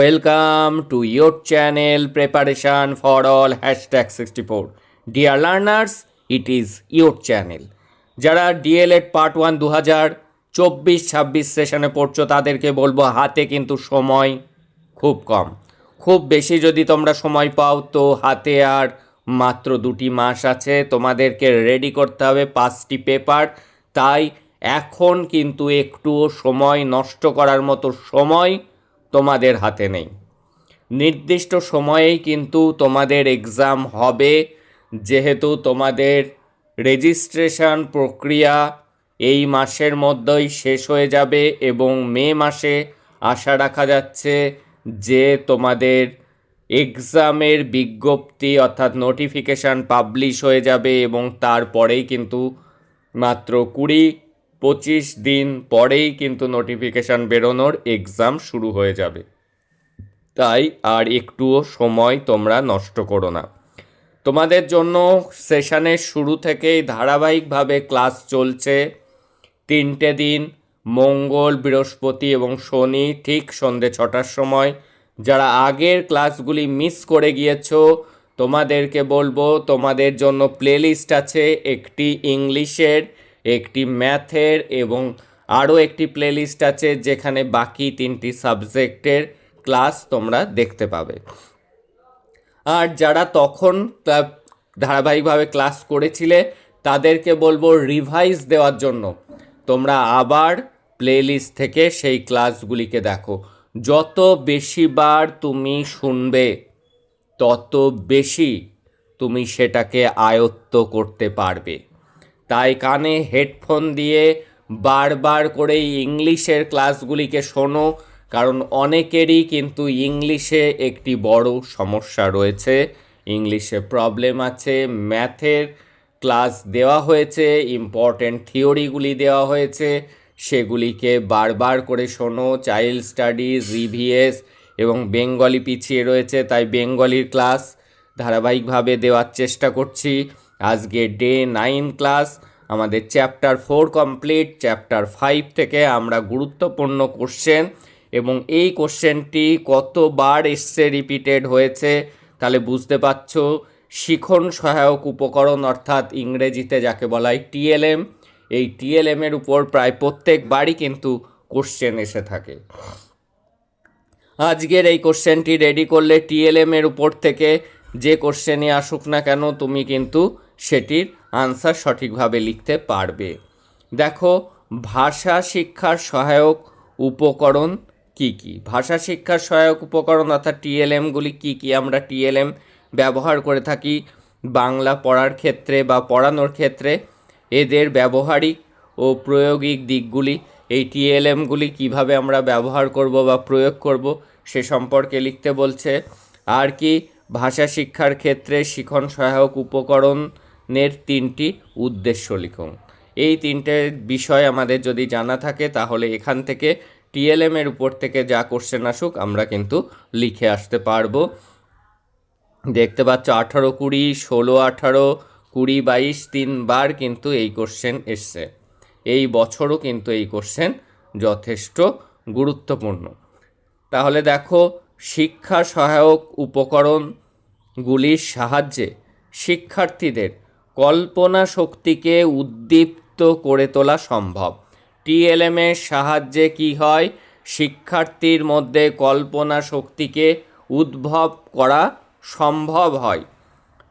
Welcome to channel channel Preparation for All hashtag 64. Dear learners, it is your channel যারা DElEd part one দু হাজার চব্বিশ ছাব্বিশ সেশনে পড়ছো তাদেরকে বলব হাতে কিন্তু সময় খুব কম। খুব বেশি যদি তোমরা সময় পাও তো হাতে আর মাত্র দুটি মাস আছে। তোমাদেরকে রেডি করতে হবে পাঁচটি পেপার তাই এখন কিন্তু একটুও সময় নষ্ট করার মতো সময় তোমাদের হাতে নেই। নির্দিষ্ট সময়েই কিন্তু তোমাদের এক্সাম হবে, যেহেতু তোমাদের রেজিস্ট্রেশন প্রক্রিয়া এই মাসের মধ্যেই শেষ হয়ে যাবে এবং মে মাসে আশা রাখা যাচ্ছে যে তোমাদের এক্সামের বিজ্ঞপ্তি অর্থাৎ নোটিফিকেশান পাবলিশ হয়ে যাবে এবং তারপরেই কিন্তু মাত্র কুড়ি পঁচিশ দিন পরেই কিন্তু নোটিফিকেশান বেরোনোর এক্সাম শুরু হয়ে যাবে। তাই আর একটুও সময় তোমরা নষ্ট করো না। তোমাদের জন্য সেশনের শুরু থেকেই ধারাবাহিকভাবে ক্লাস চলছে। তিনটে দিন, মঙ্গল, বৃহস্পতি এবং শনি ঠিক সন্ধে ছটার সময়। যারা আগের ক্লাসগুলি মিস করে গিয়েছো, তোমাদেরকে বলব, তোমাদের জন্য প্লেলিস্ট আছে একটি ইংলিশের একটি ম্যাথের এবং আরও একটি প্লেলিস্ট আছে যেখানে বাকি তিনটি সাবজেক্টের ক্লাস তোমরা দেখতে পাবে। আর যারা তখন ধারাবাহিকভাবে ক্লাস করেছিলে, তাদেরকে বলব রিভাইজ দেওয়ার জন্য। তোমরা আবার প্লেলিস্ট থেকে সেই ক্লাসগুলিকে দেখো। যত বেশি বার তুমি শুনবে, তত বেশি তুমি সেটাকে আয়ত্ত করতে পারবে। তাই কানে হেডফোন দিয়ে বারবার করে ইংলিশের ক্লাসগুলিকে শোনো, কারণ অনেকেরই কিন্তু ইংলিশে একটি বড় সমস্যা রয়েছে। ইংলিশে প্রবলেম আছে, ম্যাথের ক্লাস দেওয়া হয়েছে ইম্পর্ট্যান্ট থিওরিগুলি দেওয়া হয়েছে, সেগুলিকে বারবার করে শোনো। চাইল্ড স্টাডিজ ইভিএস এবং বেঙ্গলি পিছিয়ে রয়েছে, তাই বেঙ্গলির ক্লাস ধারাবাহিকভাবে দেওয়ার চেষ্টা করছি। আজকে ডে নাইন ক্লাস, আমাদের chapter four complete, chapter five থেকে আমরা গুরুত্বপূর্ণ কোশ্চেন এবং এই কোশ্চেনটি কতবার এসছে রিপিটেড হয়েছে, তাহলে বুঝতে পারছ। শিখন সহায়ক উপকরণ অর্থাৎ ইংরেজিতে যাকে বলা হয় টিএলএম এই টিএলএম এর উপর প্রায় প্রত্যেকবারই কিন্তু কোশ্চেন এসে থাকে। আজকের এই কোশ্চেনটি রেডি করলে টিএলএম এর উপর থেকে যে কোশ্চেনই আসুক না কেন, তুমি কিন্তু সেটির আনসার সঠিকভাবে লিখতে পারবে। দেখো, ভাষা শিক্ষার সহায়ক উপকরণ কি কি? ভাষা শিক্ষার সহায়ক উপকরণ অর্থাৎ টিএলএমগুলি কি কি? আমরা টিএলএম ব্যবহার করে থাকি বাংলা পড়ার ক্ষেত্রে বা পড়ানোর ক্ষেত্রে। এদের ব্যবহারিক ও প্রয়োগিক দিকগুলি, এই টিএলএমগুলি কীভাবে আমরা ব্যবহার করব বা প্রয়োগ করব সে সম্পর্কে লিখতে বলছে, আর কি ভাষা শিক্ষার ক্ষেত্রে শিখন সহায়ক উপকরণের তিনটি উদ্দেশ্য লিখুন। এই তিনটে বিষয় আমাদের যদি জানা থাকে, তাহলে এখান থেকে টিএলএম এর উপর থেকে যা কোশ্চেন আসুক, আমরা কিন্তু লিখে আসতে পারব। দেখতে পাচ্ছ, আঠারো কুড়ি, ষোলো আঠারো, কুড়ি বাইশ তিনবার কিন্তু এই কোশ্চেন এসছে। এই বছরও কিন্তু এই কোশ্চেন যথেষ্ট গুরুত্বপূর্ণ। তাহলে দেখো, শিক্ষা সহায়ক উপকরণগুলির সাহায্যে শিক্ষার্থীদের কল্পনা শক্তিকে উদ্দীপ্ত করে তোলা সম্ভব। টিএলএম এর সাহায্যে কি হয়? শিক্ষার্থীর মধ্যে কল্পনা শক্তিকে উদ্ভব করা সম্ভব হয়।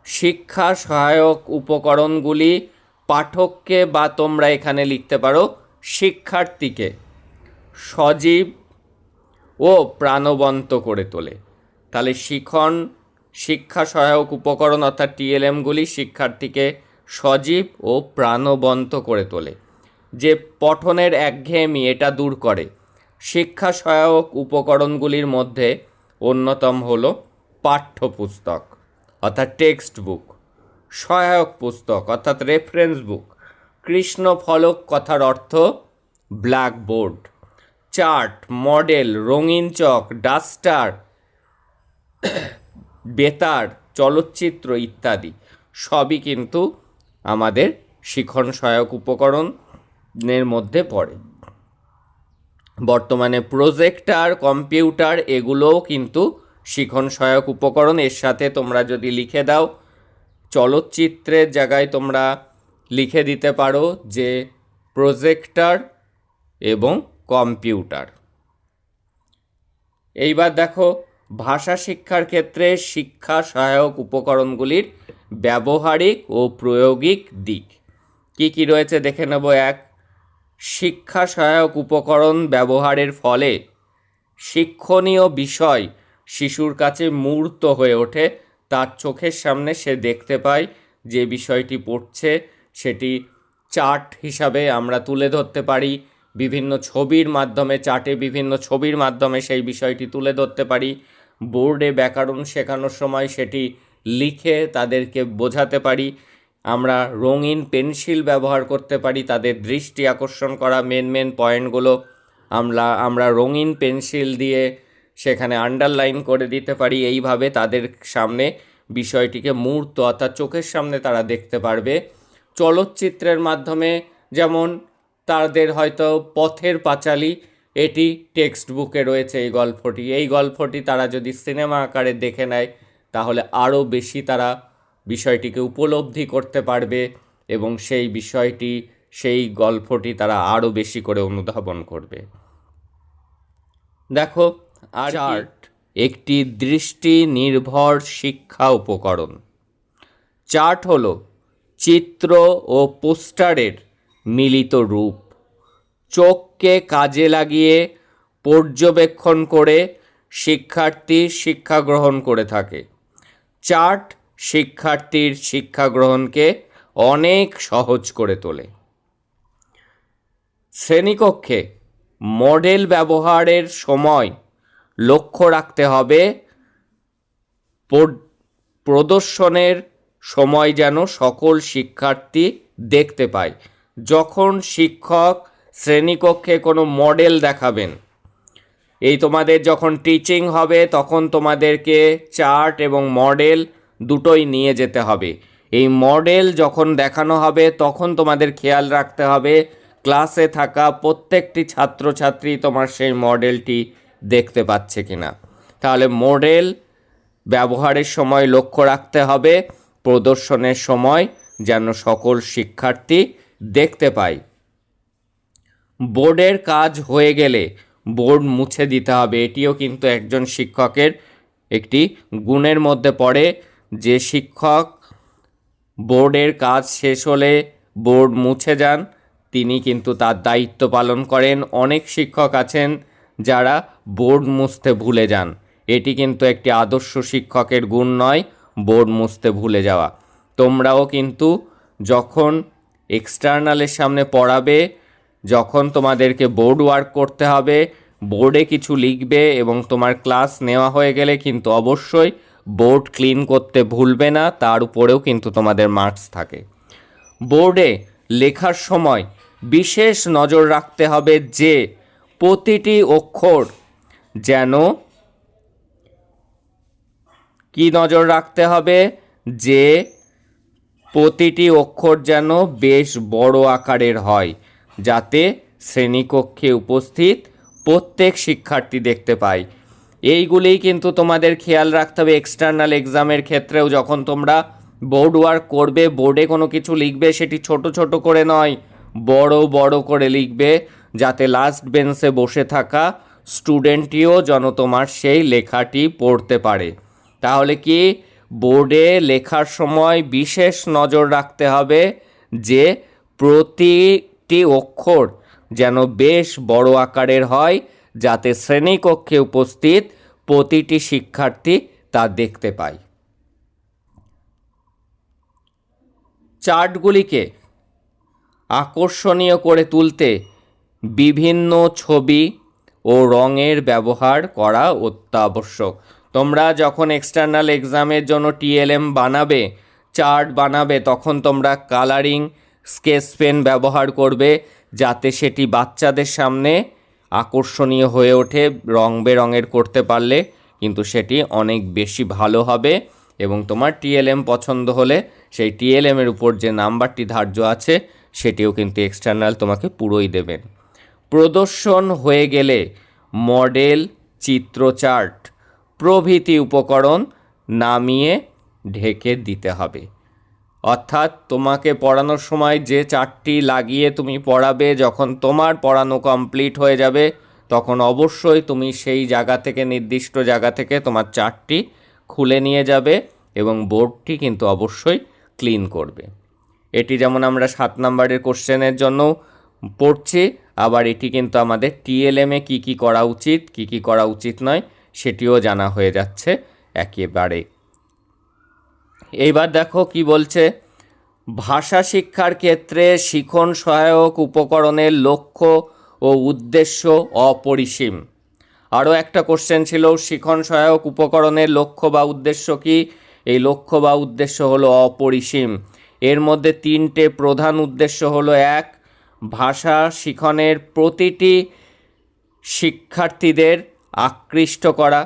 শিক্ষা সহায়ক উপকরণগুলি পাঠককে বা তোমরা এখানে লিখতে পারো, শিক্ষার্থীকে সজীব ও প্রাণবন্ত করে তোলে। তাহলে শিখন শিক্ষা সহায়ক উপকরণ অর্থাৎ টিএলএমগুলি শিক্ষার্থীকে সজীব ও প্রাণবন্ত করে তোলে। যে পঠনের একঘেয়েমি এটা দূর করে। শিক্ষা সহায়ক উপকরণগুলির মধ্যে অন্যতম হলো পাঠ্যপুস্তক অর্থাৎ টেক্সট বুক, সহায়ক পুস্তক অর্থাৎ রেফারেন্স বুক কৃষ্ণ ফলক কথার অর্থ ব্ল্যাকবোর্ড, চার্ট, মডেল, রঙিন চক, ডাস্টার বেতার, চলচ্চিত্র ইত্যাদি। সবই কিন্তু আমাদের শিখন সহায়ক উপকরণের মধ্যে পড়ে। বর্তমানে প্রজেক্টার, কম্পিউটার, এগুলোও কিন্তু শিখন সহায়ক উপকরণ। এর সাথে তোমরা যদি লিখে দাও, চলচ্চিত্রের জায়গায় তোমরা লিখে দিতে পারো যে প্রজেক্টার এবং কম্পিউটার। এইবার দেখো ভাষা শিক্ষার ক্ষেত্রে শিক্ষা সহায়ক উপকরণগুলির ব্যবহারিক ও প্রয়োগিক দিক। কি কি রয়েছে দেখে নেব। এক, শিক্ষা সহায়ক উপকরণ ব্যবহারের ফলে শিক্ষণীয় বিষয় শিশুর কাছে মূর্ত হয়ে ওঠে। তার চোখের সামনে সে দেখতে পায় যে বিষয়টি পড়ছে, সেটি চার্ট হিসাবে আমরা তুলে ধরতে পারি। বিভিন্ন ছবির মাধ্যমে, চার্টে বিভিন্ন ছবির মাধ্যমে সেই বিষয়টি তুলে ধরতে পারি। বোর্ডে ব্যাকরণ শেখানোর সময় সেটি লিখে তাদেরকে বোঝাতে পারি। আমরা রঙিন পেন্সিল ব্যবহার করতে পারি, তাদের দৃষ্টি আকর্ষণ করা মেন মেন পয়েন্টগুলো আমরা আমরা রঙিন পেন্সিল দিয়ে সেখানে আন্ডারলাইন করে দিতে পারি। এইভাবে তাদের সামনে বিষয়টিকে মূর্ত অর্থাৎ চোখের সামনে তারা দেখতে পারবে। চলচ্চিত্রের মাধ্যমে যেমন তাদের হয়তো পথের পাঁচালী এটি টেক্সট বুকে রয়েছে এই গল্পটি। এই গল্পটি তারা যদি সিনেমা আকারে দেখে নেয় তাহলে আরও বেশি তারা বিষয়টিকে উপলব্ধি করতে পারবে এবং সেই বিষয়টি সেই গল্পটি তারা আরও বেশি করে অনুধাবন করবে। দেখো চার্ট। একটি দৃষ্টি নির্ভর শিক্ষা উপকরণ। চার্ট হল চিত্র ও পোস্টারের মিলিত রূপ। চোখকে কাজে লাগিয়ে পর্যবেক্ষণ করে শিক্ষার্থী শিক্ষা গ্রহণ করে থাকে। চার্ট শিক্ষার্থীর শিক্ষা গ্রহণকে অনেক সহজ করে তোলে। শ্রেণীকক্ষে মডেল ব্যবহারের সময় লক্ষ্য রাখতে হবে প্রদর্শনের সময় যেন সকল শিক্ষার্থী দেখতে পায়। যখন শিক্ষক শ্রেণীকক্ষে কোনো মডেল দেখাবেন। এই তোমাদের যখন টিচিং হবে, তখন তোমাদেরকে চার্ট এবং মডেল দুটোই নিয়ে যেতে হবে। এই মডেল যখন দেখানো হবে, তখন তোমাদের খেয়াল রাখতে হবে ক্লাসে থাকা প্রত্যেকটি ছাত্রছাত্রী তোমার সেই মডেলটি দেখতে পাচ্ছে কিনা। তাহলে মডেল ব্যবহারের সময় লক্ষ্য রাখতে হবে, প্রদর্শনের সময় যেন সকল শিক্ষার্থী দেখতে পায়। বোর্ডের কাজ হয়ে গেলে বোর্ড মুছে দিতে হবে। এটিও কিন্তু একজন শিক্ষকের একটি গুণের মধ্যে পড়ে যে শিক্ষক বোর্ডের কাজ শেষ হলে বোর্ড মুছে যান, তিনি কিন্তু তার দায়িত্ব পালন করেন। অনেক শিক্ষক আছেন যারা বোর্ড মুছতে ভুলে যান। এটি কিন্তু একটি আদর্শ শিক্ষকের গুণ নয়, বোর্ড মুছতে ভুলে যাওয়া। তোমরাও কিন্তু যখন এক্সটার্নালের সামনে পড়াবে যখন তোমাদেরকে বোর্ড ওয়ার্ক করতে হবে বোর্ডে কিছু লিখবে এবং তোমার ক্লাস নেওয়া হয়ে গেলে কিন্তু অবশ্যই বোর্ড ক্লিন করতে ভুলবে না, তার উপরেও কিন্তু তোমাদের মার্কস থাকে। বোর্ডে লেখার সময় বিশেষ নজর রাখতে হবে যে প্রতিটি অক্ষর যেন কি নজর রাখতে হবে, যে প্রতিটি অক্ষর যেন বেশ বড় আকারের হয়। যাতে শ্রেণীকক্ষে উপস্থিত প্রত্যেক শিক্ষার্থী দেখতে পায়। এইগুলিই কিন্তু তোমাদের খেয়াল রাখতে হবে এক্সটার্নাল এক্সামের ক্ষেত্রেও যখন তোমরা বোর্ড ওয়ার্ক করবে বোর্ডে কোনো কিছু লিখবে সেটি ছোট ছোট করে নয়, বড় বড় করে লিখবে যাতে লাস্ট বেঞ্চে বসে থাকা স্টুডেন্টটিও যেন তোমার সেই লেখাটি পড়তে পারে। তাহলে কি বোর্ডে লেখার সময় বিশেষ নজর রাখতে হবে যে প্রতিটি অক্ষর যেন বেশ বড় আকারের হয়, যাতে শ্রেণীকক্ষে উপস্থিত প্রতিটি শিক্ষার্থী তা দেখতে পায়। চার্টগুলিকে আকর্ষণীয় করে তুলতে বিভিন্ন ছবি ও রঙের ব্যবহার করা অত্যাবশ্যক। তোমরা যখন এক্সটার্নাল এক্সামের জন্য টিএলএম বানাবে, চার্ট বানাবে, তখন তোমরা কালারিং স্কেচ পেন ব্যবহার করবে যাতে সেটি বাচ্চাদের সামনে আকর্ষণীয় হয়ে ওঠে, রং বেরঙের করতে পারলে। কিন্তু সেটি অনেক বেশি ভালো হবে এবং তোমার টিএলএম পছন্দ হলে সেই টিএলএমের উপর যে নাম্বারটি ধার্য আছে, সেটিও কিন্তু এক্সটার্নাল তোমাকে পুরোই দেবেন প্রদর্শন হয়ে গেলে মডেল, চিত্র চার্ট, প্রভৃতি উপকরণ নামিয়ে ঢেকে দিতে হবে। অর্থাৎ তোমাকে পড়ানোর সময় যে চার্টটি লাগিয়ে তুমি পড়াবে, যখন তোমার পড়ানো কমপ্লিট হয়ে যাবে, তখন অবশ্যই তুমি সেই জায়গা থেকে, নির্দিষ্ট জায়গা থেকে তোমার চার্টটি খুলে নিয়ে যাবে এবং বোর্ডটি কিন্তু অবশ্যই ক্লিন করবে। এটি যেমন আমরা সাত নম্বরের কোশ্চেনের জন্য পড়ছি, আবার এটি কিন্তু আমাদের টিএলএমে কী কী করা উচিত, কী কী করা উচিত নয়, সেটিও জানা হয়ে যাচ্ছে একেবারে। এইবার দেখো কি বলছে। ভাষা শিক্ষার ক্ষেত্রে শিখন সহায়ক উপকরণের লক্ষ্য ও উদ্দেশ্য অপরিসীম। আরও একটা কোশ্চেন ছিল, শিখন সহায়ক উপকরণের লক্ষ্য বা উদ্দেশ্য কি? এই লক্ষ্য বা উদ্দেশ্য হলো অপরিসীম। এর মধ্যে তিনটে প্রধান উদ্দেশ্য হলো এক, ভাষা শিখনের প্রতিটি শিক্ষার্থীদের আকৃষ্ট করা।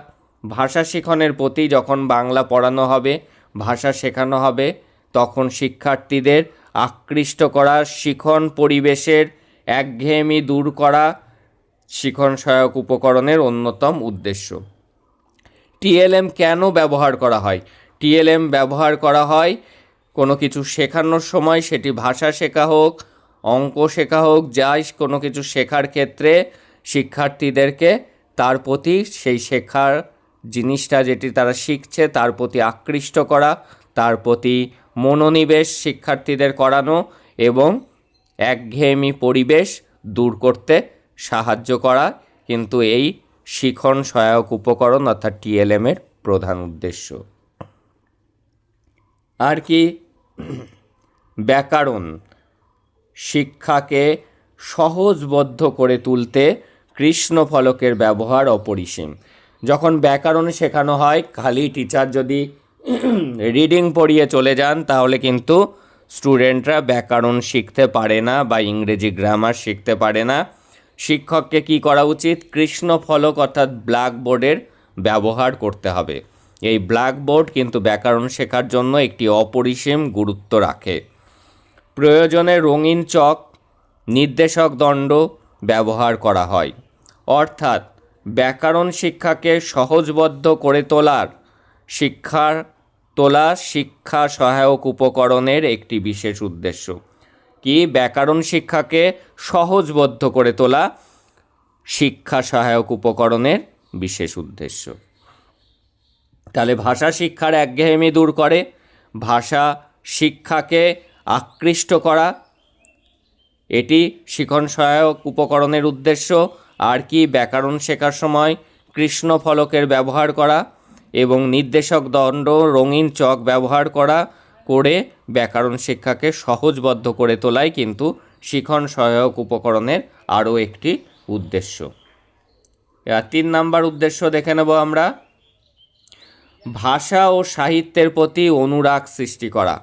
ভাষা শিখনের প্রতি যখন বাংলা পড়ানো হবে ভাষা শেখানো হবে, তখন শিক্ষার্থীদের আকৃষ্ট করা, শিখন পরিবেশের একঘেয়েমি দূর করা শিখন সহায়ক উপকরণের অন্যতম উদ্দেশ্য। টিএলএম কেন ব্যবহার করা হয়? টিএলএম ব্যবহার করা হয় কোনো কিছু শেখানোর সময়, সেটি ভাষা শেখা হোক, অঙ্ক শেখা হোক যাই কোনো কিছু শেখার ক্ষেত্রে শিক্ষার্থীদেরকে তার প্রতি সেই শেখার জিনিসটা যেটি তারা শিখছে, তার প্রতি আকৃষ্ট করা, তার প্রতি মনোনিবেশ শিক্ষার্থীদের করানো এবং একঘেয়েমি পরিবেশ দূর করতে সাহায্য করা কিন্তু এই শিখন সহায়ক উপকরণ অর্থাৎ টিএলএমের প্রধান উদ্দেশ্য। আর কি ব্যাকরণ? শিক্ষাকে সহজবদ্ধ করে তুলতে কৃষ্ণ ফলকের ব্যবহার অপরিসীম। যখন ব্যাকরণ শেখানো হয়, খালি টিচার যদি রিডিং পড়িয়ে চলে যান, তাহলে কিন্তু স্টুডেন্টরা ব্যাকরণ শিখতে পারে না বা ইংরেজি গ্রামার শিখতে পারে না। শিক্ষককে কি করা উচিত? কৃষ্ণ ফলক অর্থাৎ ব্ল্যাকবোর্ডের ব্যবহার করতে হবে। এই ব্ল্যাকবোর্ড কিন্তু ব্যাকরণ শেখার জন্য একটি অপরিসীম গুরুত্ব রাখে। প্রয়োজনে রঙিন চক, নির্দেশক দণ্ড ব্যবহার করা হয়। অর্থাৎ ব্যাকরণ শিক্ষাকে সহজবদ্ধ করে তোলার, শিক্ষার তোলা শিক্ষা সহায়ক উপকরণের একটি বিশেষ উদ্দেশ্য। কি? ব্যাকরণ শিক্ষাকে সহজবদ্ধ করে তোলা শিক্ষা সহায়ক উপকরণের বিশেষ উদ্দেশ্য। তাহলে ভাষা শিক্ষার একঘেয়েমি দূর করে। ভাষা শিক্ষাকে আকৃষ্ট করা, এটি শিখন সহায়ক উপকরণের উদ্দেশ্য। আর কি ব্যাকরণ শেখার সময় কৃষ্ণ ফলকের ব্যবহার করা এবং নির্দেশক দণ্ড রঙিন চক ব্যবহার করা করে ব্যাকরণ শিক্ষাকে সহজবদ্ধ করে তোলাই কিন্তু শিখন সহায়ক উপকরণের আরও একটি উদ্দেশ্য। এবার তিন নাম্বার উদ্দেশ্য দেখে নেব আমরা। ভাষা ও সাহিত্যের প্রতি অনুরাগ সৃষ্টি করা,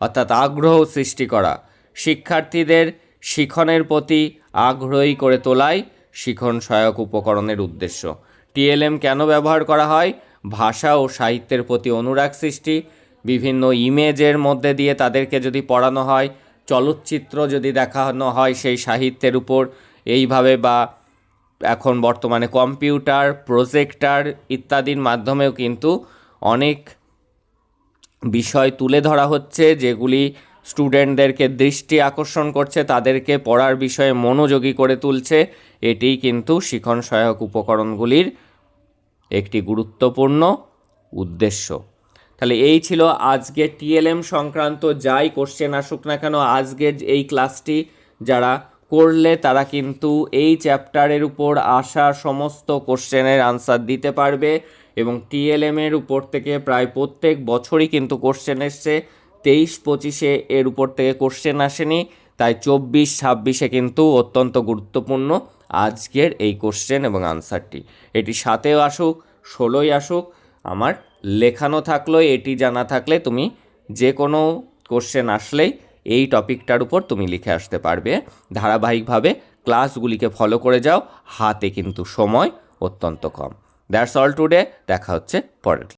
অর্থাৎ আগ্রহ সৃষ্টি করা, শিক্ষার্থীদের শিখনের প্রতি আগ্রহী করে তোলাই শিখন সহায়ক উপকরণের উদ্দেশ্য। টিএলএম কেন ব্যবহার করা হয়? ভাষা ও সাহিত্যের প্রতি অনুরাগ সৃষ্টি, বিভিন্ন ইমেজের মধ্যে দিয়ে তাদেরকে যদি পড়ানো হয়, চলচ্চিত্র যদি দেখানো হয় সেই সাহিত্যের উপর, এইভাবে বা এখন বর্তমানে কম্পিউটার, প্রজেক্টার ইত্যাদির মাধ্যমেও কিন্তু অনেক বিষয় তুলে ধরা হচ্ছে, যেগুলি স্টুডেন্টদেরকে দৃষ্টি আকর্ষণ করছে, তাদেরকে পড়ার বিষয়ে মনোযোগী করে তুলছে। এটিই কিন্তু শিখন সহায়ক উপকরণগুলির একটি গুরুত্বপূর্ণ উদ্দেশ্য। তাহলে এই ছিল আজকে টিএলএম সংক্রান্ত যাই কোশ্চেন আসুক না কেন আজকের এই ক্লাসটি যারা করলে তারা কিন্তু এই চ্যাপ্টারের উপর আসা সমস্ত কোশ্চেনের আনসার দিতে পারবে এবং টিএলএমের উপর থেকে প্রায় প্রত্যেক বছরই কিন্তু কোশ্চেন এসছে। তেইশ পঁচিশে এর উপর থেকে কোশ্চেন আসেনি, তাই চব্বিশ, ছাব্বিশে কিন্তু অত্যন্ত গুরুত্বপূর্ণ আজকের এই কোশ্চেন এবং আনসারটি এটি সাতেও আসুক, ষোলোই আসুক, আমার লেখানো থাকল, এটি জানা থাকলে তুমি যে কোনো কোশ্চেন আসলেই এই টপিকটার উপর তুমি লিখে আসতে পারবে। ধারাবাহিকভাবে ক্লাসগুলিকে ফলো করে যাও, হাতে কিন্তু সময় অত্যন্ত কম। দ্যাটস অল টুডে দেখা হচ্ছে পরের